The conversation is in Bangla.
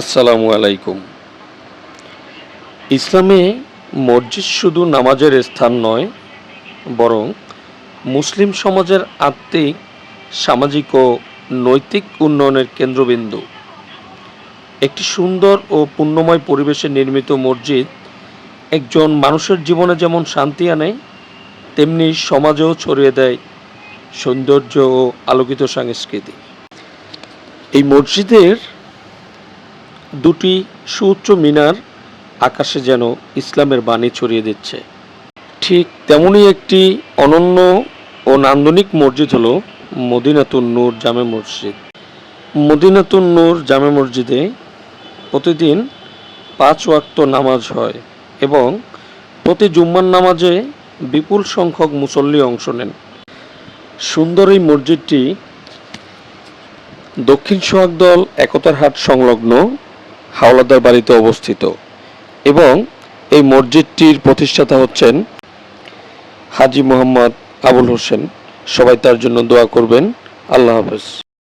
আসসালামু আলাইকুম। ইসলামে মসজিদ শুধু নামাজের স্থান নয়, বরং মুসলিম সমাজের আত্মিক, সামাজিক ও নৈতিক উন্নয়নের কেন্দ্রবিন্দু। একটি সুন্দর ও পুণ্যময় পরিবেশে নির্মিত মসজিদ একজন মানুষের জীবনে যেমন শান্তি আনে, তেমনি সমাজেও ছড়িয়ে দেয় সৌন্দর্য ও আলোকিত সংস্কৃতি। এই মসজিদের দুটি সুউচ্চ মিনার আকাশে যেন ইসলামের বাণী ছড়িয়ে দিচ্ছে। ঠিক তেমনই একটি অনন্য ও নান্দনিক মসজিদ হলো মদিনাতুন নূর জামে মসজিদ। মদিনাতুন নূর জামে মসজিদে প্রতিদিন পাঁচ ওয়াক্ত নামাজ হয় এবং প্রতি জুম্মার নামাজে বিপুল সংখ্যক মুসল্লি অংশ নেন। সুন্দর এই মসজিদটি দক্ষিণ সোহাগদল একতার হাট সংলগ্ন হাওলাদার বাড়িতে অবস্থিত। এবং এই মসজিদটির প্রতিষ্ঠাতা হচ্ছেন হাজি মোহাম্মদ আবুল হোসেন। সবাই তার জন্য দোয়া করবেন। আল্লাহ হাফেজ।